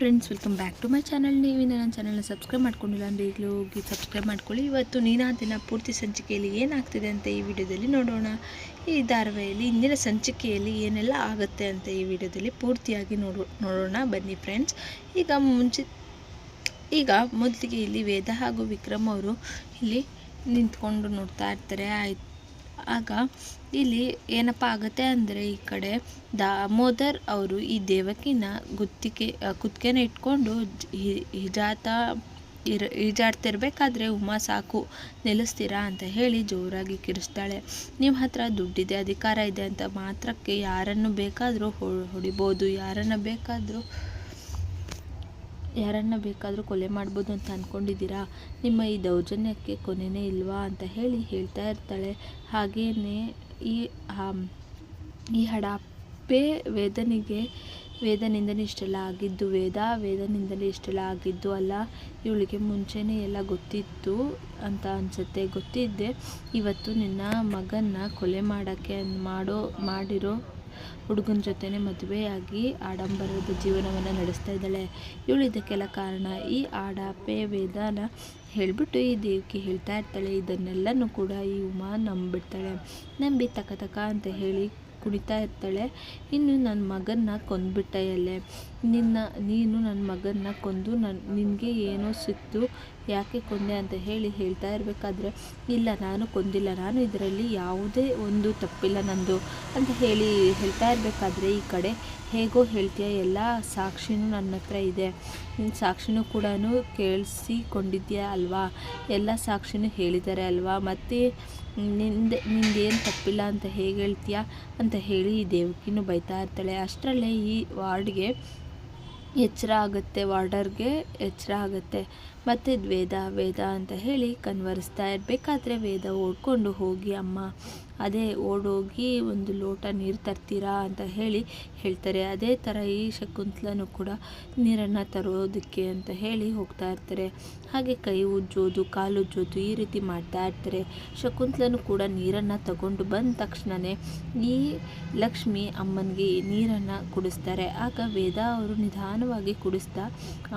Friends welcome back to my channel ನೀವು ನನ್ನ ಚಾನಲ್ನ ಸಬ್ಸ್ಕ್ರೈಬ್ ಮಾಡ್ಕೊಂಡಿಲ್ಲ ಅಂದರೆ ಈಗಲೂ ಹೋಗಿ ಸಬ್ಸ್ಕ್ರೈಬ್ ಮಾಡ್ಕೊಳ್ಳಿ. ಇವತ್ತು ನೀನಾ ದಿನ ಪೂರ್ತಿ ಸಂಚಿಕೆಯಲ್ಲಿ ಏನಾಗ್ತಿದೆ ಅಂತ ಈ ವಿಡಿಯೋದಲ್ಲಿ ನೋಡೋಣ. ಈ ಧಾರಾವಾಹಿಯಲ್ಲಿ, ಇಂದಿನ ಸಂಚಿಕೆಯಲ್ಲಿ ಏನೆಲ್ಲ ಆಗುತ್ತೆ ಅಂತ ಈ ವಿಡಿಯೋದಲ್ಲಿ ಪೂರ್ತಿಯಾಗಿ ನೋಡೋ, ನೋಡೋಣ. ಬನ್ನಿ ಫ್ರೆಂಡ್ಸ್ ಈಗ ಮುಂಚೆ, ಈಗ ಮೊದಲಿಗೆ ಇಲ್ಲಿ ವೇದ ಹಾಗೂ ವಿಕ್ರಮ್ ಅವರು ಇಲ್ಲಿ ನಿಂತ್ಕೊಂಡು ನೋಡ್ತಾ ಇರ್ತಾರೆ. ಆಯ್ತು, ಆಗ ಇಲ್ಲಿ ಏನಪ್ಪ ಆಗುತ್ತೆ ಅಂದರೆ ಈ ಕಡೆ ದಾಮೋದರ್ ಅವರು ಈ ದೇವಕಿನ ಗುತ್ತಿಗೆ ಕುತ್ತಿಗೆನ ಇಟ್ಕೊಂಡು ಹಿಜಾತ ಇರ, ಈಜಾಡ್ತಿರ್ಬೇಕಾದ್ರೆ ಉಮಾ ಸಾಕು ನಿಲ್ಲಿಸ್ತೀರಾ ಅಂತ ಹೇಳಿ ಜೋರಾಗಿ ಕಿರಿಸ್ತಾಳೆ. ನಿಮ್ಮ ಹತ್ರ ದುಡ್ಡಿದೆ, ಅಧಿಕಾರ ಇದೆ ಅಂತ ಮಾತ್ರಕ್ಕೆ ಯಾರನ್ನು ಬೇಕಾದರೂ ಹೊಡಿಬೋದು. ಯಾರನ್ನು ಬೇಕಾದರೂ, ಯಾರನ್ನ ಬೇಕಾದರೂ ಕೊಲೆ ಮಾಡ್ಬೋದು ಅಂತ ಅಂದ್ಕೊಂಡಿದ್ದೀರಾ ನಿಮ್ಮ ಈ ದೌರ್ಜನ್ಯಕ್ಕೆ ಕೊನೆನೇ ಇಲ್ವಾ? ಅಂತ ಹೇಳಿ ಹೇಳ್ತಾ ಇರ್ತಾಳೆ. ಹಾಗೆಯೇ ಈ ಈ ಹಡಾಪೆ ವೇದನಿಗೆ, ವೇದನಿಂದಲೇ ಇಷ್ಟೆಲ್ಲ ಆಗಿದ್ದು, ವೇದ ವೇದನಿಂದಲೇ ಇಷ್ಟೆಲ್ಲ ಆಗಿದ್ದು ಅಲ್ಲ, ಇವಳಿಗೆ ಮುಂಚೆನೇ ಎಲ್ಲ ಗೊತ್ತಿತ್ತು ಅಂತ ಅನಿಸುತ್ತೆ. ಗೊತ್ತಿದ್ದೆ, ಇವತ್ತು ನಿನ್ನ ಮಗನ್ನ ಕೊಲೆ ಮಾಡೋಕ್ಕೆ ಮಾಡೋ, ಮಾಡಿರೋ ಹುಡುಗನ ಜೊತೆನೇ ಮದುವೆಯಾಗಿ ಆಡಂಬರದ ಜೀವನವನ್ನು ನಡೆಸ್ತಾ ಇದ್ದಾಳೆ. ಇವಳು ಕಾರಣ ಈ ಆಡಾಪೆ ವೇದನ ಹೇಳಿಬಿಟ್ಟು ಈ ದೇವಕಿ ಹೇಳ್ತಾ ಇರ್ತಾಳೆ. ಇದನ್ನೆಲ್ಲನೂ ಕೂಡ ಈ ಉಮಾ ನಂಬಿಡ್ತಾಳೆ. ನಂಬಿ ತಕ ತಕ ಅಂತ ಹೇಳಿ ಕುಣಿತಾ ಇರ್ತಾಳೆ. ಇನ್ನು ನನ್ನ ಮಗನ್ನ ಕೊಂದ್ಬಿಟ್ಟೆ ಎಲ್ಲೆ ನಿನ್ನ, ನೀನು ನನ್ನ ಮಗನ್ನ ಕೊಂದು ನನ್ನ ನಿನಗೆ ಏನೋ ಸಿಕ್ತು ಯಾಕೆ ಕೊಂದೆ ಅಂತ ಹೇಳಿ ಹೇಳ್ತಾ ಇರಬೇಕಾದ್ರೆ, ಇಲ್ಲ, ನಾನು ಕೊಂದಿಲ್ಲ, ನಾನು ಇದರಲ್ಲಿ ಯಾವುದೇ ಒಂದು ತಪ್ಪಿಲ್ಲ ನಂದು ಅಂತ ಹೇಳಿ ಹೇಳ್ತಾ ಇರಬೇಕಾದ್ರೆ ಈ ಕಡೆ ಹೇಗೋ ಹೇಳ್ತೀಯ, ಎಲ್ಲ ಸಾಕ್ಷಿನೂ ನನ್ನ ಹತ್ರ ಇದೆ. ಸಾಕ್ಷಿನೂ ಕೂಡ ಕೇಳಿಸಿಕೊಂಡಿದ್ಯಾ ಅಲ್ವಾ? ಎಲ್ಲ ಸಾಕ್ಷಿನೂ ಹೇಳಿದ್ದಾರೆ ಅಲ್ವಾ? ಮತ್ತು ನಿಂದ, ನಿಂದೇನು ತಪ್ಪಿಲ್ಲ ಅಂತ ಹೇಗೆ ಹೇಳ್ತೀಯಾ ಅಂತ ಹೇಳಿ ದೇವಕಿನೂ ಬೈತಾ ಇರ್ತಾಳೆ. ಅಷ್ಟರಲ್ಲೇ ಈ ವಾರ್ಡ್ಗೆ ಎಚ್ಚರ ಆಗುತ್ತೆ, ವಾರ್ಡರ್ಗೆ ಎಚ್ಚರ ಆಗುತ್ತೆ. ಮತ್ತು ವೇದ ವೇದ ಅಂತ ಹೇಳಿ ಕನ್ವರಿಸ್ತಾ ಇರಬೇಕಾದ್ರೆ ವೇದ ಓಡ್ಕೊಂಡು ಹೋಗಿ, ಅಮ್ಮ, ಅದೇ ಓಡೋಗಿ ಒಂದು ಲೋಟ ನೀರು ತರ್ತೀರಾ? ಅಂತ ಹೇಳಿ ಹೇಳ್ತಾರೆ. ಅದೇ ಥರ ಈ ಶಕುಂತಲನು ಕೂಡ ನೀರನ್ನು ತರೋದಕ್ಕೆ ಅಂತ ಹೇಳಿ ಹೋಗ್ತಾ ಇರ್ತಾರೆ. ಹಾಗೆ ಕೈ ಉಜ್ಜೋದು, ಕಾಲು ಉಜ್ಜೋದು ಈ ರೀತಿ ಮಾಡ್ತಾ ಇರ್ತಾರೆ. ಶಕುಂತಲನು ಕೂಡ ನೀರನ್ನು ತಗೊಂಡು ಬಂದ ತಕ್ಷಣವೇ ಈ ಲಕ್ಷ್ಮಿ ಅಮ್ಮನಿಗೆ ನೀರನ್ನು ಕುಡಿಸ್ತಾರೆ. ಆಗ ವೇದ ಅವರು ನಿಧಾನವಾಗಿ ಕುಡಿಸ್ತಾ,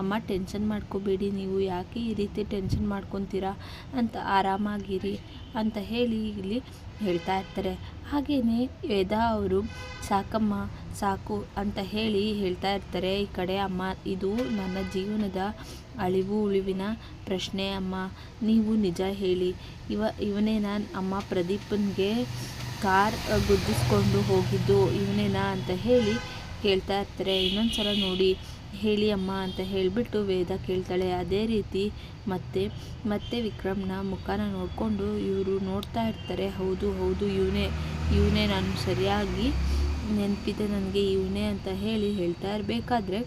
ಅಮ್ಮ, ಟೆನ್ಷನ್ ಮಾಡ್ಕೋಬೇಡಿ, ನೀವು ಯಾಕೆ ಈ ರೀತಿ ಟೆನ್ಷನ್ ಮಾಡ್ಕೊತೀರಾ ಅಂತ ಆರಾಮಾಗಿರಿ ಅಂತ ಹೇಳಿ ಇಲ್ಲಿ ಹೇಳ್ತಾ ಇರ್ತಾರೆ. ಹಾಗೆಯೇ ವೇದ ಅವರು, ಸಾಕಮ್ಮ, ಸಾಕು ಅಂತ ಹೇಳಿ ಹೇಳ್ತಾ ಇರ್ತಾರೆ. ಈ ಕಡೆ, ಅಮ್ಮ, ಇದು ನನ್ನ ಜೀವನದ ಅಳಿವು, ಉಳಿವಿನ ಪ್ರಶ್ನೆ, ಅಮ್ಮ. ನೀವು ನಿಜ ಹೇಳಿ. ಇವ, ಇವನೇ ನಾನು, ಅಮ್ಮ ಪ್ರದೀಪನ್ಗೆ ಕಾರ್ ಗುದ್ದಿಸ್ಕೊಂಡು ಹೋಗಿದ್ದು ಇವನೇನಾ? ಅಂತ ಹೇಳಿ ಕೇಳ್ತಾ ಇರ್ತಾರೆ. ಇನ್ನೊಂದು ಸಲ ನೋಡಿ. ಹೇಳಿ ಅಮ್ಮ ಅಂತ ಹೇಳಿಬಿಟ್ಟು ವೇದ ಕೇಳ್ತಾಳೆ. ಅದೇ ರೀತಿ ಮತ್ತೆ ಮತ್ತೆ ವಿಕ್ರಮ್ನ ಮುಖನ ನೋಡಿಕೊಂಡು ಇವರು ನೋಡ್ತಾ ಇರ್ತಾರೆ. ಹೌದು ಹೌದು, ಇವನೇ ಇವನೇ ನಾನು ಸರಿಯಾಗಿ ನೆನಪಿದೆ, ನನಗೆ ಇವನೇ ಅಂತ ಹೇಳಿ ಹೇಳ್ತಾ ಇರಬೇಕಾದ್ರೆ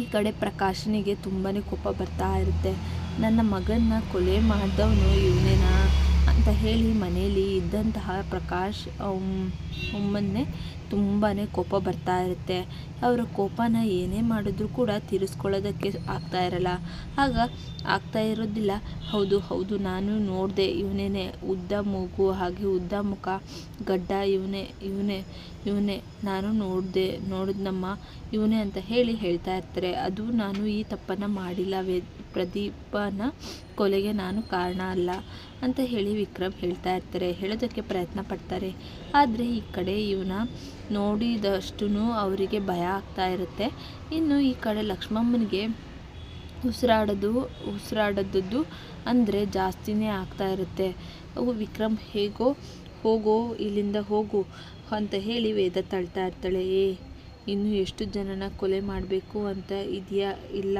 ಈ ಕಡೆ ಪ್ರಕಾಶನಿಗೆ ತುಂಬಾ ಕೋಪ ಬರ್ತಾ ಇರುತ್ತೆ. ನನ್ನ ಮಗನ್ನ ಕೊಲೆ ಮಾಡಿದವನು ಇವನೇನಾ ಅಂತ ಹೇಳಿ ಮನೆಯಲ್ಲಿ ಇದ್ದಂತಹ ಪ್ರಕಾಶ್ ಒಮ್ಮನ್ನೇ ತುಂಬಾ ಕೋಪ ಬರ್ತಾ ಇರುತ್ತೆ. ಅವರ ಕೋಪನ ಏನೇ ಮಾಡಿದ್ರೂ ಕೂಡ ತೀರಿಸ್ಕೊಳ್ಳೋದಕ್ಕೆ ಆಗ್ತಾ ಇರಲ್ಲ. ಆಗ ಆಗ್ತಾ ಇರೋದಿಲ್ಲ. ಹೌದು ಹೌದು, ನಾನು ನೋಡಿದೆ ಇವನೇನೆ ಉದ್ದ ಮೂಗು, ಹಾಗೆ ಉದ್ದ ಮುಖ, ಗಡ್ಡ ಇವನೇ ಇವನೇ ಇವನೇ. ನಾನು ನೋಡಿದೆ, ನೋಡಿದ್ನಮ್ಮ, ಇವನೇ ಅಂತ ಹೇಳಿ ಹೇಳ್ತಾ ಇರ್ತಾರೆ. ಅದು ನಾನು ಈ ತಪ್ಪನ್ನು ಮಾಡಿಲ್ಲ. ವೇ ಪ್ರದೀಪನ ಕೊಲೆಗೆ ನಾನು ಕಾರಣ ಅಲ್ಲ ಅಂತ ಹೇಳಿ ವಿಕ್ರಮ್ ಹೇಳ್ತಾ ಇರ್ತಾರೆ. ಹೇಳೋದಕ್ಕೆ ಪ್ರಯತ್ನ ಪಡ್ತಾರೆ. ಆದರೆ ಈ ಕಡೆ ಇವನ ನೋಡಿದಷ್ಟು ಅವರಿಗೆ ಭಯ ಆಗ್ತಾ ಇರುತ್ತೆ. ಇನ್ನು ಈ ಕಡೆ ಲಕ್ಷ್ಮಮ್ಮನಿಗೆ ಉಸಿರಾಡೋದು, ಉಸಿರಾಡೋದದ್ದು ಅಂದರೆ ಜಾಸ್ತಿನೇ ಆಗ್ತಾ ಇರುತ್ತೆ. ಅವು ವಿಕ್ರಮ್, ಹೇಗೋ? ಹೋಗೋ, ಇಲ್ಲಿಂದ ಹೋಗು ಅಂತ ಹೇಳಿ ವೇದ ತಳ್ತಾ ಇರ್ತಾಳೆ. ಏ, ಇನ್ನು ಎಷ್ಟು ಜನನ ಕೊಲೆ ಮಾಡಬೇಕು ಅಂತ ಇದೆಯಾ ಇಲ್ಲ?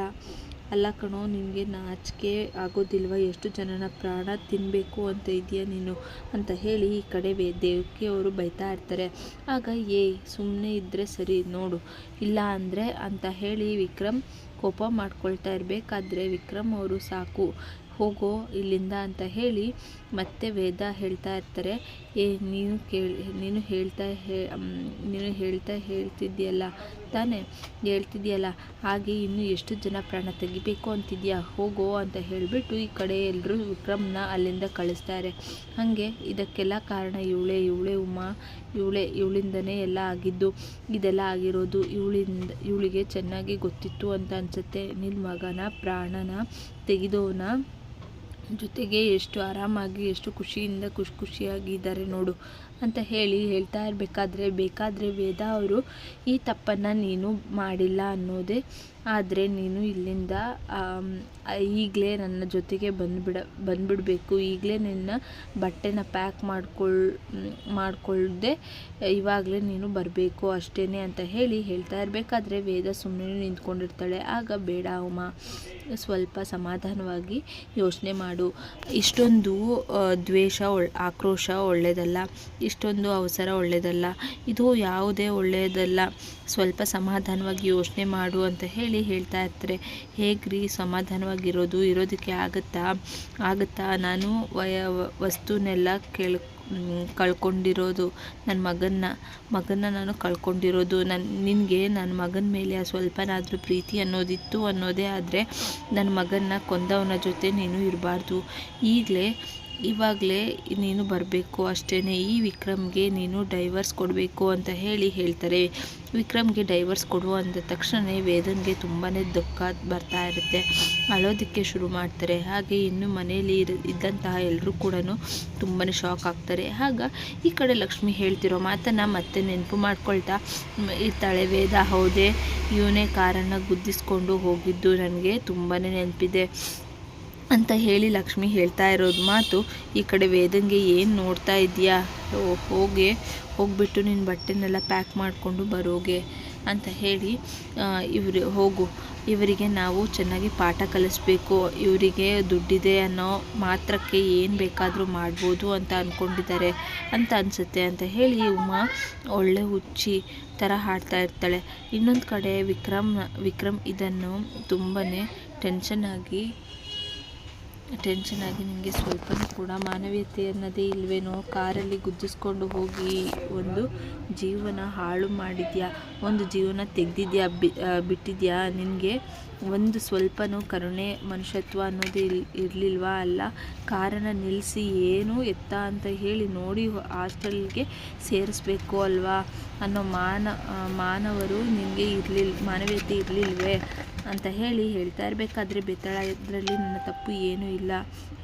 ಅಲ್ಲ ಕಣೋ, ನಿನಗೆ ನಾಚಿಕೆ ಆಗೋದಿಲ್ವ? ಎಷ್ಟು ಜನನ ಪ್ರಾಣ ತಿನ್ನಬೇಕು ಅಂತ ಇದೆಯಾ ನೀನು? ಅಂತ ಹೇಳಿ ಈ ಕಡೆ ದೇವಕಿ ಅವರು ಬೈತಾ ಇರ್ತಾರೆ. ಆಗ, ಏ ಸುಮ್ಮನೆ ಇದ್ದರೆ ಸರಿ, ನೋಡು. ಇಲ್ಲ ಅಂದರೆ, ಅಂತ ಹೇಳಿ ವಿಕ್ರಮ್ ಕೋಪ ಮಾಡ್ಕೊಳ್ತಾ ಇರಬೇಕಾದ್ರೆ ವಿಕ್ರಮ್ ಅವರು ಸಾಕು, ಹೋಗೋ ಇಲ್ಲಿಂದ ಅಂತ ಹೇಳಿ ಮತ್ತೆ ವೇದ ಹೇಳ್ತಾ ಇರ್ತಾರೆ. ಏ ನೀನು ಕೇಳಿ, ನೀನು ಹೇಳ್ತಾ ಹೇ ನೀನು ಹೇಳ್ತಾ ಹೇಳ್ತಿದ್ದೀಯಲ್ಲ, ತಾನೇ ಹೇಳ್ತಿದ್ಯಲ್ಲ ಹಾಗೆ ಇನ್ನು ಎಷ್ಟು ಜನ ಪ್ರಾಣ ತೆಗಿಬೇಕು ಅಂತಿದ್ಯಾ? ಹೋಗೋ ಅಂತ ಹೇಳಿಬಿಟ್ಟು ಈ ಕಡೆ ಎಲ್ಲರೂ ವಿಕ್ರಮ್ನ ಅಲ್ಲಿಂದ ಕಳಿಸ್ತಾರೆ. ಹಾಗೆ ಇದಕ್ಕೆಲ್ಲ ಕಾರಣ ಇವಳೆ ಇವಳೆ ಉಮಾ, ಇವಳೆ, ಇವಳಿಂದನೇ ಎಲ್ಲ ಆಗಿದ್ದು, ಇದೆಲ್ಲ ಆಗಿರೋದು ಇವಳಿಂದ, ಇವಳಿಗೆ ಚೆನ್ನಾಗಿ ಗೊತ್ತಿತ್ತು ಅಂತ ಅನಿಸುತ್ತೆ. ನಿನ್ನ ಮಗನ ಪ್ರಾಣನ ತೆಗೆದವನ ಜೊತೆಗೆ ಎಷ್ಟು ಆರಾಮಾಗಿ, ಎಷ್ಟು ಖುಷಿಯಿಂದ ಖುಷಿ ಖುಷಿಯಾಗಿದ್ದಾರೆ ನೋಡು ಅಂತ ಹೇಳಿ ಹೇಳ್ತಾ ಇರಬೇಕಾದ್ರೆ ಬೇಕಾದರೆ ವೇದ ಅವರು, ಈ ತಪ್ಪನ್ನು ನೀನು ಮಾಡಿಲ್ಲ ಅನ್ನೋದೇ ಆದರೆ ನೀನು ಇಲ್ಲಿಂದ ಈಗಲೇ ನನ್ನ ಜೊತೆಗೆ ಬಂದುಬಿಡ, ಬಂದುಬಿಡಬೇಕು. ಈಗಲೇ ನಿನ್ನ ಬಟ್ಟೆನ ಪ್ಯಾಕ್ ಮಾಡ್ಕೊಳ್ ಮಾಡಿಕೊಳ್ಳದೆ ಇವಾಗಲೇ ನೀನು ಬರಬೇಕು ಅಷ್ಟೇ ಅಂತ ಹೇಳಿ ಹೇಳ್ತಾ ಇರಬೇಕಾದ್ರೆ ವೇದ ಸುಮ್ಮನೆ ನಿಂತ್ಕೊಂಡಿರ್ತಾಳೆ. ಆಗ ಬೇಡ ಉಮಾ, ಸ್ವಲ್ಪ ಸಮಾಧಾನವಾಗಿ ಯೋಚನೆ ಮಾಡು. ಇಷ್ಟೊಂದು ದ್ವೇಷ ಆಕ್ರೋಶ ಒಳ್ಳೆಯದಲ್ಲ ಇಷ್ಟೊಂದು ಅವಸರ ಒಳ್ಳೆಯದಲ್ಲ ಇದು ಯಾವುದೇ ಒಳ್ಳೆಯದಲ್ಲ ಸ್ವಲ್ಪ ಸಮಾಧಾನವಾಗಿ ಯೋಚನೆ ಮಾಡು ಅಂತ ಹೇಳಿ ಹೇಳ್ತಾ ಇರ್ತಾರೆ, ಹೇಗ್ರಿ ಸಮಾಧಾನವಾಗಿರೋದು? ಇರೋದಕ್ಕೆ ಆಗುತ್ತಾ? ಆಗುತ್ತಾ? ನಾನು ವಯ, ವಸ್ತುನೆಲ್ಲ ಕೇಳ್, ಕಳ್ಕೊಂಡಿರೋದು ನನ್ನ ಮಗನ್ನ. ಮಗನ್ನ ನಾನು ಕಳ್ಕೊಂಡಿರೋದು. ನನ್ನ ನಿನಗೆ ನನ್ನ ಮಗನ ಮೇಲೆ ಆ ಸ್ವಲ್ಪನಾದರೂ ಪ್ರೀತಿ ಅನ್ನೋದಿತ್ತು ಅನ್ನೋದೇ ಆದರೆ ನನ್ನ ಮಗನ್ನ ಕೊಂದವನ ಜೊತೆ ನೀನು ಇರಬಾರ್ದು. ಈಗಲೇ ಇವಾಗಲೇ ನೀನು ಬರಬೇಕು ಅಷ್ಟೇ ಈ ವಿಕ್ರಮ್ಗೆ ನೀನು ಡೈವರ್ಸ್ ಕೊಡಬೇಕು ಅಂತ ಹೇಳಿ ಹೇಳ್ತಾರೆ. ವಿಕ್ರಮ್ಗೆ ಡೈವರ್ಸ್ ಕೊಡು ಅಂದ ತಕ್ಷಣ ವೇದನ್ಗೆ ತುಂಬಾ ದುಃಖ ಬರ್ತಾ ಇರುತ್ತೆ. ಅಳೋದಕ್ಕೆ ಶುರು ಮಾಡ್ತಾರೆ. ಹಾಗೆ ಇನ್ನು ಮನೆಯಲ್ಲಿ ಇದ್ದಂತಹ ಎಲ್ಲರೂ ಕೂಡ ತುಂಬಾ ಶಾಕ್ ಆಗ್ತಾರೆ. ಆಗ ಈ ಕಡೆ ಲಕ್ಷ್ಮಿ ಹೇಳ್ತಿರೋ ಮಾತನ್ನು ಮತ್ತೆ ನೆನಪು ಮಾಡ್ಕೊಳ್ತಾ ಇರ್ತಾಳೆ ವೇದ, ಹೌದೇ, ಇವನೇ ಕಾರನ್ನು ಗುದ್ದಿಸ್ಕೊಂಡು ಹೋಗಿದ್ದು ನನಗೆ ತುಂಬಾ ನೆನಪಿದೆ. ಅಂತ ಹೇಳಿ ಲಕ್ಷ್ಮಿ ಹೇಳ್ತಾ ಇರೋದು ಮಾತು, ಈ ಕಡೆ ವೇದಂಗೆ ಏನು ನೋಡ್ತಾ ಇದೆಯಾ? ಹೋಗಿ, ಹೋಗ್ಬಿಟ್ಟು ನಿನ್ನ ಬಟ್ಟೆನೆಲ್ಲ ಪ್ಯಾಕ್ ಮಾಡಿಕೊಂಡು ಬರೋಗೆ ಅಂತ ಹೇಳಿ ಇವರು, ಹೋಗು. ಇವರಿಗೆ ನಾವು ಚೆನ್ನಾಗಿ ಪಾಠ ಕಲಿಸ್ಬೇಕು. ಇವರಿಗೆ ದುಡ್ಡಿದೆ ಅನ್ನೋ ಮಾತ್ರಕ್ಕೆ ಏನು ಬೇಕಾದರೂ ಮಾಡ್ಬೋದು ಅಂತ ಅಂದ್ಕೊಂಡಿದ್ದಾರೆ ಅಂತ ಅನಿಸುತ್ತೆ ಅಂತ ಹೇಳಿ ಉಮಾ ಒಳ್ಳೆ ಹುಚ್ಚಿ ಥರ ಹಾಡ್ತಾ ಇರ್ತಾಳೆ. ಇನ್ನೊಂದು ಕಡೆ ವಿಕ್ರಮ್ ವಿಕ್ರಮ್ ಇದನ್ನು ತುಂಬಾ ಟೆನ್ಷನ್ನಾಗಿ ಟೆನ್ಷನ್ ಆಗಿ ನಿಮಗೆ ಸ್ವಲ್ಪನೂ ಕೂಡ ಮಾನವೀಯತೆ ಅನ್ನೋದೇ ಇಲ್ವೇನೋ? ಕಾರಲ್ಲಿ ಗುದ್ದಿಸ್ಕೊಂಡು ಹೋಗಿ ಒಂದು ಜೀವನ ಹಾಳು ಮಾಡಿದ್ಯಾ? ಒಂದು ಜೀವನ ತೆಗೆದಿದ್ಯಾ? ಬಿಟ್ಟಿದ್ಯಾ? ನಿನಗೆ ಒಂದು ಸ್ವಲ್ಪನೂ ಕರುಣೆ ಮನುಷ್ಯತ್ವ ಅನ್ನೋದೇ ಇಲ್, ಇರಲಿಲ್ವಾ? ಅಲ್ಲ ಕಾರನ್ನು ನಿಲ್ಲಿಸಿ ಏನು ಎತ್ತ ಅಂತ ಹೇಳಿ ನೋಡಿ ಹಾಸ್ಟೆಲ್ಗೆ ಸೇರಿಸ್ಬೇಕು ಅಲ್ವಾ? ಅನ್ನೋ ಮಾನ ಮಾನವರು ನಿಮಗೆ ಇರಲಿಲ್ಲ ಮಾನವೀಯತೆ ಇರಲಿಲ್ವೇ? ಅಂತ ಹೇಳಿ ಹೇಳ್ತಾ ಇರಬೇಕಾದ್ರೆ ಬೆತ್ತಳ ಇದರಲ್ಲಿ ನನ್ನ ತಪ್ಪು ಏನೂ ಇಲ್ಲ.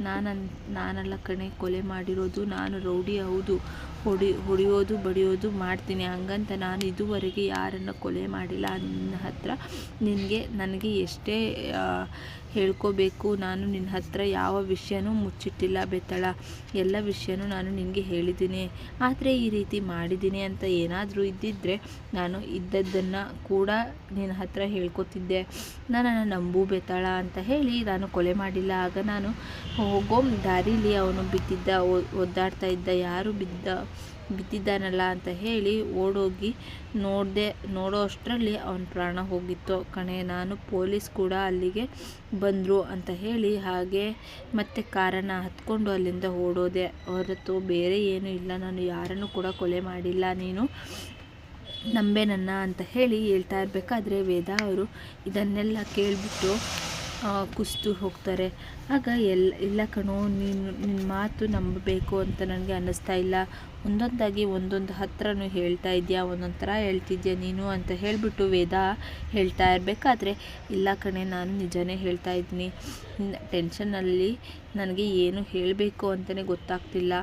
ನಾನು ನಾನಲ್ಲ ಕಣೆ, ಕೊಲೆ ಮಾಡಿರೋದು, ನಾನು ರೌಡಿ ಹೌದು, ಹೊಡಿ, ಹೊಡಿಯೋದು, ಬಡಿಯೋದು ಮಾಡ್ತೀನಿ. ಹಂಗಂತ ನಾನು ಇದುವರೆಗೆ ಯಾರನ್ನು ಕೊಲೆ ಮಾಡಿಲ್ಲ. ನನ್ನ ಹತ್ರ ನಿನಗೆ, ನನಗೆ ಎಷ್ಟೇ ಹೇಳ್ಕೋಬೇಕು. ನಾನು ನಿನ್ನ ಹತ್ರ ಯಾವ ವಿಷಯನೂ ಮುಚ್ಚಿಟ್ಟಿಲ್ಲ ಬೆತ್ತಳ. ಎಲ್ಲ ವಿಷಯನೂ ನಾನು ನಿನಗೆ ಹೇಳಿದ್ದೀನಿ. ಆದರೆ ಈ ರೀತಿ ಮಾಡಿದ್ದೀನಿ ಅಂತ ಏನಾದರೂ ಇದ್ದಿದ್ದರೆ ನಾನು ಇದ್ದದ್ದನ್ನು ಕೂಡ ನಿನ್ನ ಹತ್ರ ಹೇಳ್ಕೊತಿದ್ದೆ. ನನ್ನನ್ನು ನಂಬು ಬೆತ್ತಳ ಅಂತ ಹೇಳಿ ನಾನು ಕೊಲೆ ಮಾಡಿಲ್ಲ. ಆಗ ನಾನು ಹೋಗೋ ದಾರಿಲಿ ಅವನು ಬಿದ್ದಿದ್ದ ಒದ್ದಾಡ್ತಾ ಇದ್ದ, ಯಾರು ಬಿದ್ದ ಬಿದ್ದಿದ್ದಾನಲ್ಲ ಅಂತ ಹೇಳಿ ಓಡೋಗಿ ನೋಡಿದೆ, ನೋಡೋ ಅಷ್ಟರಲ್ಲಿ ಅವನ ಪ್ರಾಣ ಹೋಗಿತ್ತು. ಕಣೆ, ನಾನು ಪೊಲೀಸ್ ಕೂಡ ಅಲ್ಲಿಗೆ ಬಂದರು ಅಂತ ಹೇಳಿ ಹಾಗೆ ಮತ್ತೆ ಕಾರನ್ನು ಹತ್ಕೊಂಡು ಅಲ್ಲಿಂದ ಓಡೋದೆ. ಹೊರತು ಬೇರೆ ಏನೂ ಇಲ್ಲ. ನಾನು ಯಾರನ್ನು ಕೂಡ ಕೊಲೆ ಮಾಡಿಲ್ಲ. ನೀನು ನಂಬೆ ನನ್ನ ಅಂತ ಹೇಳಿ ಹೇಳ್ತಾ ಇರಬೇಕಾದ್ರೆ ವೇದ ಅವರು ಇದನ್ನೆಲ್ಲ ಕೇಳಿಬಿಟ್ಟು ಕುಸಿದು ಹೋಗ್ತಾರೆ. ಆಗ ಎಲ್ಲ ಇಲ್ಲ ಕಣೋ, ನೀನು ನಿನ್ನ ಮಾತು ನಂಬಬೇಕು ಅಂತ ನನಗೆ ಅನ್ನಿಸ್ತಾ ಇಲ್ಲ. ಒಂದೊಂದಾಗಿ ಒಂದೊಂದು ಹತ್ರನೂ ಹೇಳ್ತಾ ಇದೆಯಾ, ಒಂದೊಂದು ಥರ ಹೇಳ್ತಿದ್ಯಾ ನೀನು ಅಂತ ಹೇಳಿಬಿಟ್ಟು ವೇದ ಹೇಳ್ತಾ ಇರಬೇಕಾದ್ರೆ, ಇಲ್ಲ ಕಣೆ, ನಾನು ನಿಜನೇ ಹೇಳ್ತಾ ಇದ್ದೀನಿ. ಟೆನ್ಷನಲ್ಲಿ ನನಗೆ ಏನು ಹೇಳಬೇಕು ಅಂತಲೇ ಗೊತ್ತಾಗ್ತಿಲ್ಲ.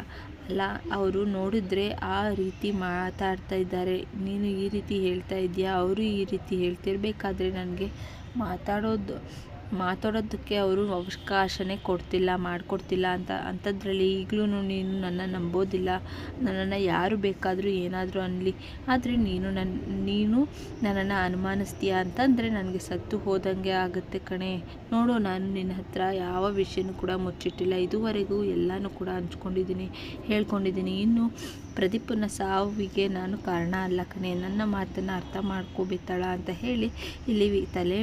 ಅಲ್ಲ, ಅವರು ನೋಡಿದ್ರೆ ಆ ರೀತಿ ಮಾತಾಡ್ತಾ ಇದ್ದಾರೆ. ನೀನು ಈ ರೀತಿ ಹೇಳ್ತಾ ಇದೆಯಾ ಅವರು ಈ ರೀತಿ ಹೇಳ್ತಿರ್ಬೇಕಾದ್ರೆ ನನಗೆ ಮಾತಾಡೋದು ಮಾತಾಡೋದಕ್ಕೆ ಅವರು ಅವಕಾಶನೇ ಕೊಡ್ತಿಲ್ಲ, ಮಾಡಿಕೊಡ್ತಿಲ್ಲ ಅಂತ, ಅಂಥದ್ರಲ್ಲಿ ಈಗಲೂ ನೀನು ನನ್ನ ನಂಬೋದಿಲ್ಲ. ನನ್ನನ್ನು ಯಾರು ಬೇಕಾದರೂ ಏನಾದರೂ ಅನ್ನಲಿ. ಆದರೆ ನೀನು ನನ್ನ ನೀನು ನನ್ನನ್ನು ಅನುಮಾನಿಸ್ತೀಯ ಅಂತಂದರೆ ನನಗೆ ಸತ್ತು ಹೋದಂಗೆ ಆಗುತ್ತೆ ಕಣೆ. ನೋಡು, ನಾನು ನಿನ್ನ ಹತ್ರ ಯಾವ ವಿಷಯನೂ ಕೂಡ ಮುಚ್ಚಿಟ್ಟಿಲ್ಲ. ಇದುವರೆಗೂ ಎಲ್ಲನೂ ಕೂಡ ಹಂಚ್ಕೊಂಡಿದ್ದೀನಿ, ಹೇಳ್ಕೊಂಡಿದ್ದೀನಿ. ಇನ್ನು ಪ್ರದೀಪನ ಸಾವಿಗೆ ನಾನು ಕಾರಣ ಅಲ್ಲ ಕಣೆ. ನನ್ನ ಮಾತನ್ನು ಅರ್ಥ ಮಾಡ್ಕೋಬೇತಳ ಅಂತ ಹೇಳಿ ಇಲ್ಲಿ ತಲೆ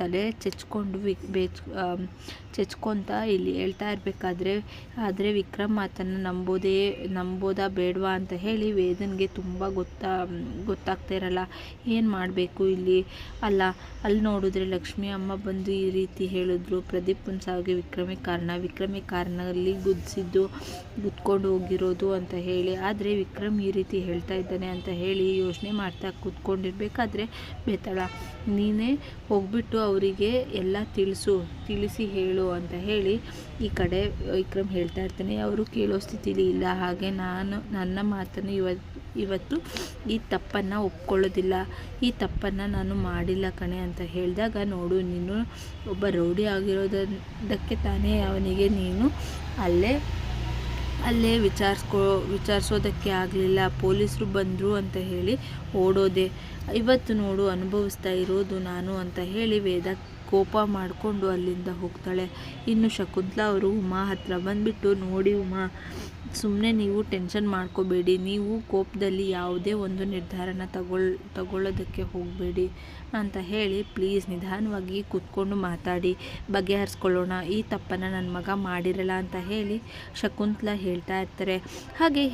ತಲೆ ಚೆಚ್ಕೊಂಡು ವಿ ಬೇಚ್ ಚೆಚ್ಕೊತ ಇಲ್ಲಿ ಹೇಳ್ತಾ ಇರಬೇಕಾದ್ರೆ, ಆದರೆ ವಿಕ್ರಮ್ ಮಾತನ್ನು ನಂಬೋದೇ, ನಂಬೋದಾ ಬೇಡವಾ ಅಂತ ಹೇಳಿ ವೇದನ್ಗೆ ತುಂಬ ಗೊತ್ತಾ, ಗೊತ್ತಾಗ್ತಾ ಇರಲ್ಲ. ಏನು ಮಾಡಬೇಕು ಇಲ್ಲಿ? ಅಲ್ಲ ಅಲ್ಲಿ ನೋಡಿದ್ರೆ ಲಕ್ಷ್ಮಿ ಅಮ್ಮ ಬಂದು ಈ ರೀತಿ ಹೇಳಿದ್ರು. ಪ್ರದೀಪನ ಸಾವಿಗೆ ವಿಕ್ರಮೇ ಕಾರಣ. ವಿಕ್ರಮೇ ಕಾರಣದಲ್ಲಿ ಗುದ್ದಿಸಿದ್ದು ಗುದ್ಕೊಂಡು ಹೋಗಿರೋದು ಅಂತ ಹೇಳಿ. ಆದರೆ ವಿಕ್ರಮ್ ಈ ರೀತಿ ಹೇಳ್ತಾ ಇದ್ದಾನೆ ಅಂತ ಹೇಳಿ ಯೋಚನೆ ಮಾಡ್ತಾ ಕೂತ್ಕೊಂಡಿರ್ಬೇಕಾದ್ರೆ, ಬೇತಾಳ, ನೀನೇ ಹೋಗ್ಬಿಟ್ಟು ಅವರಿಗೆ ಎಲ್ಲ ತಿಳಿಸು, ತಿಳಿಸಿ ಹೇಳು ಅಂತ ಹೇಳಿ ಈ ಕಡೆ ವಿಕ್ರಮ್ ಹೇಳ್ತಾ ಇರ್ತಾನೆ. ಅವರು ಕೇಳೋ ಸ್ಥಿತಿಲಿ ಇಲ್ಲ. ಹಾಗೆ ನಾನು, ನನ್ನ ಮಾತನ್ನು ಇವತ್ತು ಇವತ್ತು ಈ ತಪ್ಪನ್ನು ಒಪ್ಕೊಳ್ಳೋದಿಲ್ಲ. ಈ ತಪ್ಪನ್ನು ನಾನು ಮಾಡಿಲ್ಲ ಕಣೆ ಅಂತ ಹೇಳಿದಾಗ, ನೋಡು, ನೀನು ಒಬ್ಬ ರೌಡಿ ಆಗಿರೋದಕ್ಕೆ ತಾನೇ ಅವನಿಗೆ ನೀನು ಅಲ್ಲೇ ಅಲ್ಲೇ ವಿಚಾರಿಸ್ಕೋ, ವಿಚಾರಿಸೋದಕ್ಕೆ ಆಗಲಿಲ್ಲ. ಪೊಲೀಸರು ಬಂದರು ಅಂತ ಹೇಳಿ ಓಡೋದೆ. ಇವತ್ತು ನೋಡು, ಅನುಭವಿಸ್ತಾ ಇರೋದು ನಾನು ಅಂತ ಹೇಳಿ ವೇದ ಕೋಪ ಮಾಡಿಕೊಂಡು ಅಲ್ಲಿಂದ ಹೋಗ್ತಾಳೆ. ಇನ್ನು ಶಕುಂತಲಾ ಅವರು ಉಮಾ ಹತ್ರ ಬಂದುಬಿಟ್ಟು, ನೋಡಿ ಉಮಾ ಸುಮ್ಮನೆ ನೀವು ಟೆನ್ಷನ್ ಮಾಡ್ಕೋಬೇಡಿ. ನೀವು ಕೋಪದಲ್ಲಿ ಯಾವುದೇ ಒಂದು ನಿರ್ಧಾರನ ತಗೊಳ್, ತಗೊಳ್ಳೋದಕ್ಕೆ ಹೋಗಬೇಡಿ. ಅಂತ ಹೇಳಿ ಪ್ಲೀಸ್ ನಿಧಾನವಾಗಿ ಕೂತ್ಕೊಂಡು ಮಾತಾಡಿ, ಬಗೆಹರಿಸ್ಕೊಳ್ಳೋಣ, ಈ ತಪ್ಪನ್ನು ನನ್ನ ಮಗ ಮಾಡಿರಲ್ಲ ಅಂತ ಹೇಳಿ ಶಕುಂತಲ ಹೇಳ್ತಾ ಇರ್ತಾರೆ. ಹಾಗೆ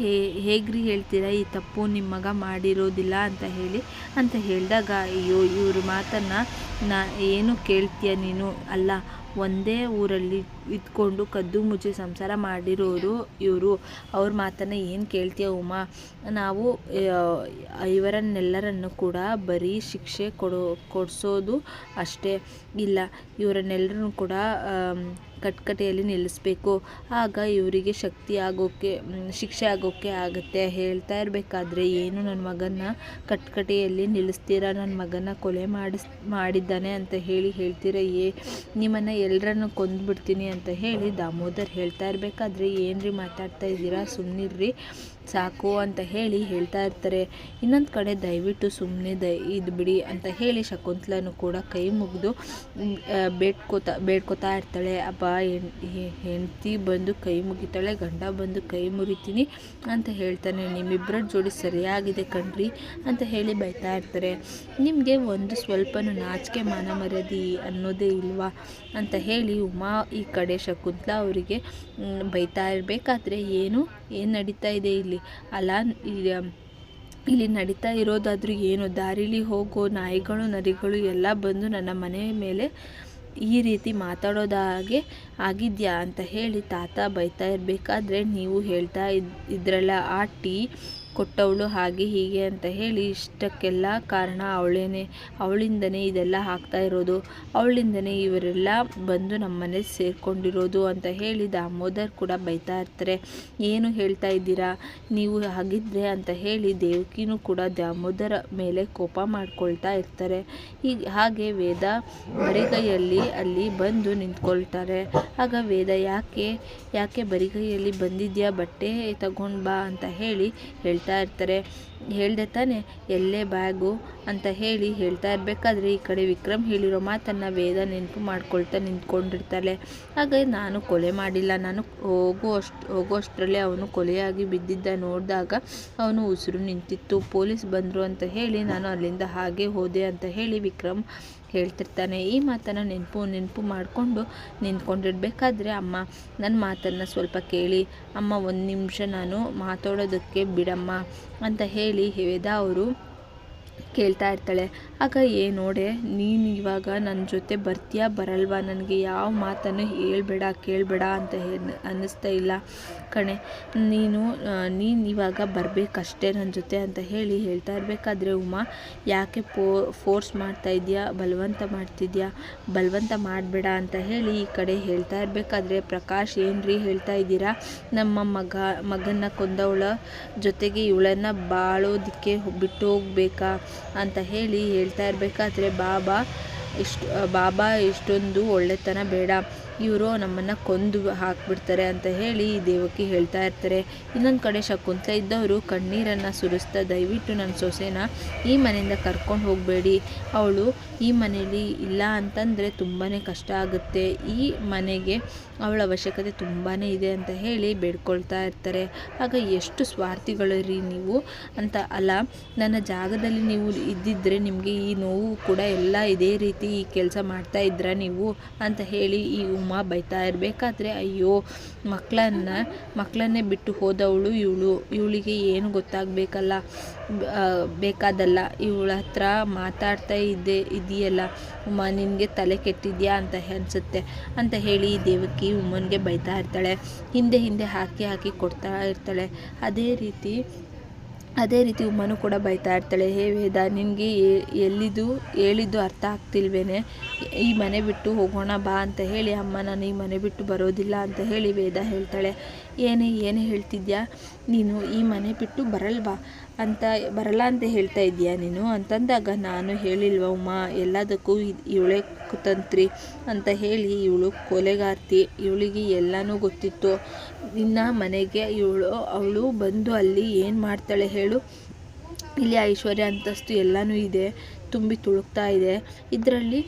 ಹೇಗ್ರಿ ಹೇಳ್ತೀರಾ, ಈ ತಪ್ಪು ನಿಮ್ಮ ಮಗ ಮಾಡಿರೋದಿಲ್ಲ ಅಂತ ಹೇಳಿ, ಅಂತ ಹೇಳಿದಾಗ, ಅಯ್ಯೋ, ಇವ್ರ ಮಾತನ್ನು ನಾ ಏನು ಕೇಳ್ತೀಯ ನೀನು? ಅಲ್ಲ, ಒಂದೇ ಊರಲ್ಲಿ ಇದ್ಕೊಂಡು ಕದ್ದು ಮುಚ್ಚಿ ಸಂಸಾರ ಮಾಡಿರೋರು ಇವರು. ಅವ್ರ ಮಾತನ್ನು ಏನು ಕೇಳ್ತೀಯ ಉಮಾ? ನಾವು ಇವರನ್ನೆಲ್ಲರನ್ನು ಕೂಡ ಬರೀ ಶಿಕ್ಷೆ ಕೊಡೋ, ಕೊಡಿಸೋದು ಅಷ್ಟೇ ಇಲ್ಲ. ಇವರನ್ನೆಲ್ಲರನ್ನು ಕೂಡ ಕಟ್ಕಟೆಯಲ್ಲಿ ನಿಲ್ಲಿಸ್ಬೇಕು. ಆಗ ಇವರಿಗೆ ಶಕ್ತಿ ಆಗೋಕ್ಕೆ ಶಿಕ್ಷೆ ಆಗೋಕ್ಕೆ ಆಗುತ್ತೆ. ಹೇಳ್ತಾ ಇರಬೇಕಾದ್ರೆ, ಏನು ನನ್ನ ಮಗನ ಕಟ್ಕಟೆಯಲ್ಲಿ ನಿಲ್ಲಿಸ್ತೀರಾ? ನನ್ನ ಮಗನ ಕೊಲೆ ಮಾಡಿಸ್, ಮಾಡಿದ್ದಾನೆ ಅಂತ ಹೇಳಿ ಹೇಳ್ತೀರ? ಏ, ನಿಮ್ಮನ್ನು ಎಲ್ಲರನ್ನು ಕೊಂದುಬಿಡ್ತೀನಿ ಅಂತ ಹೇಳಿ ದಾಮೋದರ್ ಹೇಳ್ತಾ ಇರಬೇಕಾದ್ರೆ ಏನ್ರಿ ಮಾತಾಡ್ತಾ ಇದ್ದೀರಾ? ಸುಮ್ಮನಿರ್ರಿ ಸಾಕು ಅಂತ ಹೇಳಿ ಹೇಳ್ತಾ ಇರ್ತಾರೆ. ಇನ್ನೊಂದು ಕಡೆ ದಯವಿಟ್ಟು ಸುಮ್ಮನೆ ದ ಇದು ಬಿಡಿ ಅಂತ ಹೇಳಿ ಶಕುಂತಲನು ಕೂಡ ಕೈ ಮುಗಿದು ಬೇಡ್ಕೋತಾ ಬೇಡ್ಕೋತಾ ಇರ್ತಾಳೆ. ಅಪ್ಪ ಹೆಂಡತಿ ಬಂದು ಕೈ ಮುಗಿತಾಳೆ, ಗಂಡ ಬಂದು ಕೈ ಮುರಿತೀನಿ ಅಂತ ಹೇಳ್ತಾನೆ. ನಿಮ್ಮಿಬ್ಬರ ಜೋಡಿ ಸರಿಯಾಗಿದೆ ಕಣ್ರಿ ಅಂತ ಹೇಳಿ ಬೈತಾ ಇರ್ತಾರೆ. ನಿಮಗೆ ಒಂದು ಸ್ವಲ್ಪನೂ ನಾಚಿಕೆ ಮಾನ ಮರ್ಯಾದೆ ಅನ್ನೋದೇ ಇಲ್ವಾ? ಅಂತ ಹೇಳಿ ಉಮಾ ಈ ಕಡೆ ಶಕುಂತಲ ಅವರಿಗೆ ಬೈತಾ ಇರಬೇಕಾದ್ರೆ ಏನು ಏನು ನಡೀತಾ ಇದೆ ಇಲ್ಲಿ? ಅಲ್ಲ ಇಲ್ಲಿ ನಡೀತಾ ಇರೋದಾದರೂ ಏನು, ದಾರಿಲಿ ಹೋಗೋ ನಾಯಿಗಳು, ನರಿಗಳು ಎಲ್ಲ ಬಂದು ನನ್ನ ಮನೆ ಮೇಲೆ ಈ ರೀತಿ ಮಾತಾಡೋದಾಗೆ ಆಗಿದೆಯಾ ಅಂತ ಹೇಳಿ ತಾತ ಬೈತಾ ಇರಬೇಕಾದ್ರೆ ನೀವು ಹೇಳ್ತಾ ಇದ್ರಲ್ಲ ಆ ಟೀ ಕೊಟ್ಟವಳು ಹಾಗೆ ಹೀಗೆ ಅಂತ ಹೇಳಿ ಇಷ್ಟಕ್ಕೆಲ್ಲ ಕಾರಣ ಅವಳೇನೆ, ಅವಳಿಂದನೇ ಇದೆಲ್ಲ ಆಗ್ತಾ ಇರೋದು, ಅವಳಿಂದನೇ ಇವರೆಲ್ಲ ಬಂದು ನಮ್ಮನೆ ಸೇರಿಕೊಂಡಿರೋದು ಅಂತ ಹೇಳಿ ದಾಮೋದರ್ ಕೂಡ ಬೈತಾ ಇರ್ತಾರೆ. ಏನು ಹೇಳ್ತಾ ಇದ್ದೀರಾ? ನೀವು ಹಾಗಿದ್ರೆ ಅಂತ ಹೇಳಿ ದೇವಕಿನೂ ಕೂಡ ದಾಮೋದರ ಮೇಲೆ ಕೋಪ ಮಾಡ್ಕೊಳ್ತಾ ಇರ್ತಾರೆ. ಹೀಗೆ ಹಾಗೆ ವೇದ ಬರಿಗೈಯಲ್ಲಿ ಅಲ್ಲಿ ಬಂದು ನಿಂತ್ಕೊಳ್ತಾರೆ. ಆಗ ವೇದ, ಯಾಕೆ ಯಾಕೆ ಬರಿಗೈಯಲ್ಲಿ ಬಂದಿದ್ಯಾ? ಬಟ್ಟೆ ತಗೊಂಡು ಬಾ ಅಂತ ಹೇಳಿ ಹೇಳ್ತಾ ಇರ್ತಾರೆ ಹೇಳ್ದೆ ತಾನೆ, ಎಲ್ಲೇ ಬ್ಯಾಗು ಅಂತ ಹೇಳಿ ಹೇಳ್ತಾ ಇರಬೇಕಾದ್ರೆ ಈ ಕಡೆ ವಿಕ್ರಮ್ ಹೇಳಿರೋ ಮಾತನ್ನು ವೇದ ನೆನಪು ಮಾಡ್ಕೊಳ್ತಾ ನಿಂತ್ಕೊಂಡಿರ್ತಾಳೆ. ಹಾಗೆ ನಾನು ಕೊಲೆ ಮಾಡಿಲ್ಲ. ನಾನು ಹೋಗೋ ಅಷ್ಟು ಹೋಗೋ ಅಷ್ಟರಲ್ಲೇ ಅವನು ಕೊಲೆಯಾಗಿ ಬಿದ್ದಿದ್ದ ನೋಡಿದಾಗ ಅವನು ಉಸಿರು ನಿಂತಿತ್ತು. ಪೊಲೀಸ್ ಬಂದರು ಅಂತ ಹೇಳಿ ನಾನು ಅಲ್ಲಿಂದ ಹಾಗೆ ಹೋದೆ ಅಂತ ಹೇಳಿ ವಿಕ್ರಮ್ ಹೇಳ್ತಿರ್ತಾನೆ. ಈ ಮಾತನ್ನು ನೆನಪು ನೆನಪು ಮಾಡಿಕೊಂಡು ನಿಂತ್ಕೊಂಡಿರ್ಬೇಕಾದ್ರೆ ಅಮ್ಮ ನನ್ನ ಮಾತನ್ನು ಸ್ವಲ್ಪ ಕೇಳಿ. ಅಮ್ಮ, ಒಂದು ನಿಮಿಷ ನಾನು ಮಾತಾಡೋದಕ್ಕೆ ಬಿಡಮ್ಮ ಅಂತ ಹೇಳಿ ವೇದ ಅವರು ಕೇಳ್ತಾ ಇರ್ತಾಳೆ. ಆಗ, ಏ ನೋಡೆ, ನೀನು ಇವಾಗ ನನ್ನ ಜೊತೆ ಬರ್ತೀಯಾ, ಬರಲ್ವಾ? ನನಗೆ ಯಾವ ಮಾತನ್ನು ಹೇಳ್ಬೇಡ, ಕೇಳಬೇಡ ಅಂತ ಅನ್ನಿಸ್ತಾ ಇಲ್ಲ. ಕಣೆ, ನೀನು ನೀನು ಇವಾಗ ಬರಬೇಕಷ್ಟೇ ನನ್ನ ಜೊತೆ ಅಂತ ಹೇಳಿ ಹೇಳ್ತಾ ಇರಬೇಕಾದ್ರೆ ಉಮಾ, ಯಾಕೆ ಪೋ, ಫೋರ್ಸ್ ಮಾಡ್ತಾ ಇದೆಯಾ? ಬಲವಂತ ಮಾಡ್ತಿದ್ಯಾ? ಬಲವಂತ ಮಾಡಬೇಡ ಅಂತ ಹೇಳಿ ಈ ಕಡೆ ಹೇಳ್ತಾ ಇರಬೇಕಾದ್ರೆ, ಪ್ರಕಾಶ್ ಏನ್ರಿ ಹೇಳ್ತಾ ಇದ್ದೀರಾ? ನಮ್ಮ ಮಗ ಮಗನ ಕೊಂದವಳ ಜೊತೆಗೆ ಇವಳನ್ನು ಬಾಳೋದಕ್ಕೆ ಬಿಟ್ಟು ಹೋಗ್ಬೇಕಾ ಅಂತ ಹೇಳಿ ಹೇಳ್ತಾ ಇರಬೇಕಾದ್ರೆ ಬಾಬಾ ಇಷ್ಟು ಬಾಬಾ ಇಷ್ಟೊಂದು ಒಳ್ಳೆತನ ಬೇಡ. ಇವರು ನಮ್ಮನ್ನು ಕೊಂದು ಹಾಕ್ಬಿಡ್ತಾರೆ ಅಂತ ಹೇಳಿ ದೇವಕಿ ಹೇಳ್ತಾ ಇರ್ತಾರೆ. ಇನ್ನೊಂದು ಕಡೆ ಶಕುಂತಲೆ ಇದ್ದವರು ಕಣ್ಣೀರನ್ನು ಸುರಿಸ್ತಾ ದಯವಿಟ್ಟು ನನ್ನ ಸೊಸೆನ ಈ ಮನೆಯಿಂದ ಕರ್ಕೊಂಡು ಹೋಗಬೇಡಿ. ಅವಳು ಈ ಮನೆಯಲ್ಲಿ ಇಲ್ಲ ಅಂತಂದರೆ ತುಂಬಾ ಕಷ್ಟ ಆಗುತ್ತೆ. ಈ ಮನೆಗೆ ಅವಳ ಅವಶ್ಯಕತೆ ತುಂಬಾ ಇದೆ ಅಂತ ಹೇಳಿ ಬೇಡ್ಕೊಳ್ತಾ ಇರ್ತಾರೆ. ಆಗ ಎಷ್ಟು ಸ್ವಾರ್ಥಿಗಳು ರೀ ನೀವು ಅಂತ ಅಲ್ಲ, ನನ್ನ ಜಾಗದಲ್ಲಿ ನೀವು ಇದ್ದಿದ್ದರೆ ನಿಮಗೆ ಈ ನೋವು ಕೂಡ ಎಲ್ಲ ಇದೇ ರೀತಿ ಈ ಕೆಲಸ ಮಾಡ್ತಾ ಇದ್ರ ನೀವು? ಅಂತ ಹೇಳಿ ಈ ಉಮಾ ಬೈತಾ ಇರಬೇಕಾದ್ರೆ, ಅಯ್ಯೋ ಮಕ್ಕಳನ್ನ ಮಕ್ಕಳನ್ನೇ ಬಿಟ್ಟು ಹೋದವಳು ಇವಳು. ಇವಳಿಗೆ ಏನು ಗೊತ್ತಾಗಬೇಕಲ್ಲ? ಬೇಕಾದಲ್ಲ. ಇವಳ ಹತ್ರ ಮಾತಾಡ್ತಾ ಇದ್ದೆ, ಇದೆಯಲ್ಲ. ಉಮ್ಮ ನಿನಗೆ ತಲೆ ಕೆಟ್ಟಿದ್ಯಾ? ಅಂತ ಅನಿಸುತ್ತೆ. ಅಂತ ಹೇಳಿ ದೇವಕಿ ಉಮ್ಮನಿಗೆ ಬೈತಾ ಇರ್ತಾಳೆ. ಹಿಂದೆ ಹಿಂದೆ ಹಾಕಿ ಹಾಕಿ ಕೊಡ್ತಾ ಇರ್ತಾಳೆ. ಅದೇ ರೀತಿ ಅದೇ ರೀತಿ ಉಮ್ಮನು ಕೂಡ ಬೈತಾ ಇರ್ತಾಳೆ, ಹೇ ವೇದ, ನಿನಗೆ ಎಲ್ಲಿದ್ದು ಹೇಳಿದ್ದು ಅರ್ಥ ಆಗ್ತಿಲ್ವೇನೆ? ಈ ಮನೆ ಬಿಟ್ಟು ಹೋಗೋಣ ಬಾ ಅಂತ ಹೇಳಿ, ಅಮ್ಮ, ನಾನು ಈ ಮನೆ ಬಿಟ್ಟು ಬರೋದಿಲ್ಲ ಅಂತ ಹೇಳಿ ವೇದ ಹೇಳ್ತಾಳೆ, ಏನೇ ಏನೇ ಹೇಳ್ತಿದ್ಯಾ? ನೀನು ಈ ಮನೆ ಬಿಟ್ಟು ಬರಲ್ವಾ? ಅಂತ ಬರಲ್ಲ ಅಂತ ಹೇಳ್ತಾ ಇದೀಯಾ ನೀನು? ಅಂತಂದಾಗ ನಾನು ಹೇಳಿಲ್ವ ಉಮ್ಮ ಎಲ್ಲದಕ್ಕೂ ಇವಳೇ ಕುತಂತ್ರಿ ಅಂತ ಹೇಳಿ ಇವಳು ಕೊಲೆಗಾರ್ತಿ. ಇವಳಿಗೆ ಎಲ್ಲನೂ ಗೊತ್ತಿತ್ತು. ನಿನ್ನ ಮನೆಗೆ ಇವಳು, ಅವಳು ಬಂದು ಅಲ್ಲಿ ಏನು ಮಾಡ್ತಾಳೆ ಹೇಳು. ಇಲ್ಲಿ ಐಶ್ವರ್ಯ ಅಂತಸ್ತು ಎಲ್ಲನೂ ಇದೆ, ತುಂಬಿ ತುಳುಕ್ತಾ ಇದೆ. ಇದರಲ್ಲಿ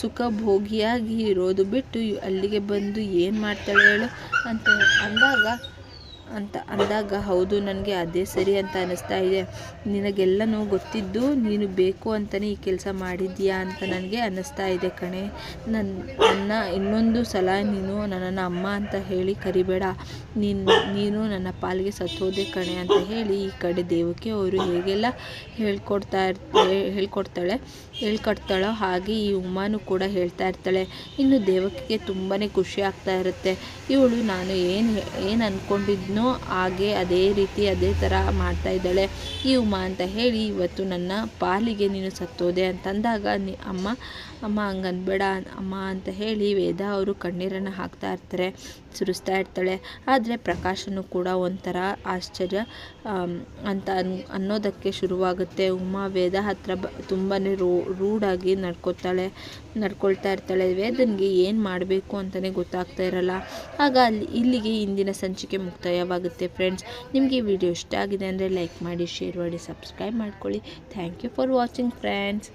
ಸುಖ ಭೋಗಿಯಾಗಿ ಇರೋದು ಬಿಟ್ಟು ಅಲ್ಲಿಗೆ ಬಂದು ಏನು ಮಾಡ್ತಾಳೆ ಹೇಳು ಅಂತ ಅಂದಾಗ ಅಂತ ಅಂದಾಗ, ಹೌದು, ನನಗೆ ಅದೇ ಸರಿ ಅಂತ ಅನ್ನಿಸ್ತಾ ಇದೆ. ನಿನಗೆಲ್ಲನೂ ಗೊತ್ತಿದ್ದು ನೀನು ಬೇಕು ಅಂತಲೇ ಈ ಕೆಲಸ ಮಾಡಿದ್ದೀಯಾ ಅಂತ ನನಗೆ ಅನ್ನಿಸ್ತಾ ಇದೆ ಕಣೆ. ನನ್ನ ನನ್ನ ಇನ್ನೊಂದು ಸಲ ನೀನು ನನ್ನನ್ನು ಅಮ್ಮ ಅಂತ ಹೇಳಿ ಕರಿಬೇಡ. ನೀನು ನೀನು ನನ್ನ ಪಾಲಿಗೆ ಸತ್ತೋದೆ ಕಣೆ ಅಂತ ಹೇಳಿ ಈ ಕಡೆ ದೇವಕ್ಕೆ ಅವರು ಹೇಗೆಲ್ಲ ಹೇಳ್ಕೊಡ್ತಾ ಇರ್ತಾರೆ ಹೇಳ್ಕೊಡ್ತಾಳೆ. ಹೇಳ್ಕೊಡ್ತಾಳೋ ಹಾಗೆ ಈ ಉಮ್ಮಾನು ಕೂಡ ಹೇಳ್ತಾ ಇರ್ತಾಳೆ. ಇನ್ನು ದೇವಕಿಗೆ ತುಂಬಾ ಖುಷಿ ಆಗ್ತಾ ಇರುತ್ತೆ. ಇವಳು ನಾನು ಏನು ಏನು ಅಂದ್ಕೊಂಡಿದ್ನೋ ಹಾಗೆ ಅದೇ ರೀತಿ ಅದೇ ಥರ ಮಾಡ್ತಾ ಇದ್ದಾಳೆ. ಈ ಉಮಾ ಅಂತ ಹೇಳಿ ಇವತ್ತು ನನ್ನ ಪಾಲಿಗೆ ನೀನು ಸತ್ತೋದೆ ಅಂತಂದಾಗ ನಿ, ಅಮ್ಮ ಅಮ್ಮ ಹಂಗನ್ಬೇಡ, ಅಮ್ಮ ಅಂತ ಹೇಳಿ ವೇದ ಅವರು ಕಣ್ಣೀರನ್ನು ಹಾಕ್ತಾ ಇರ್ತಾರೆ, ಸುರಿಸ್ತಾ ಇರ್ತಾಳೆ. ಆದರೆ ಪ್ರಕಾಶನು ಕೂಡ ಒಂಥರ ಆಶ್ಚರ್ಯ ಅಂತ ಅನ್, ಅನ್ನೋದಕ್ಕೆ ಶುರುವಾಗುತ್ತೆ. ಉಮಾ ವೇದ ಹತ್ರ ಬ ತುಂಬಾ ರೂ, ರೂಢಾಗಿ ನಡ್ಕೋತಾಳೆ, ನಡ್ಕೊಳ್ತಾ ಇರ್ತಾಳೆ. ವೇದನಿಗೆ ಏನು ಮಾಡಬೇಕು ಅಂತಲೇ ಗೊತ್ತಾಗ್ತಾ ಇರಲ್ಲ. ಆಗ ಅಲ್ಲಿ, ಇಲ್ಲಿಗೆ ಇಂದಿನ ಸಂಚಿಕೆ ಮುಕ್ತಾಯವಾಗುತ್ತೆ ಫ್ರೆಂಡ್ಸ್. ನಿಮಗೆ ವಿಡಿಯೋ ಇಷ್ಟ ಆಗಿದೆ ಅಂದರೆ ಲೈಕ್ ಮಾಡಿ, ಶೇರ್ ಮಾಡಿ, ಸಬ್ಸ್ಕ್ರೈಬ್ ಮಾಡ್ಕೊಳ್ಳಿ. Thank you for watching friends.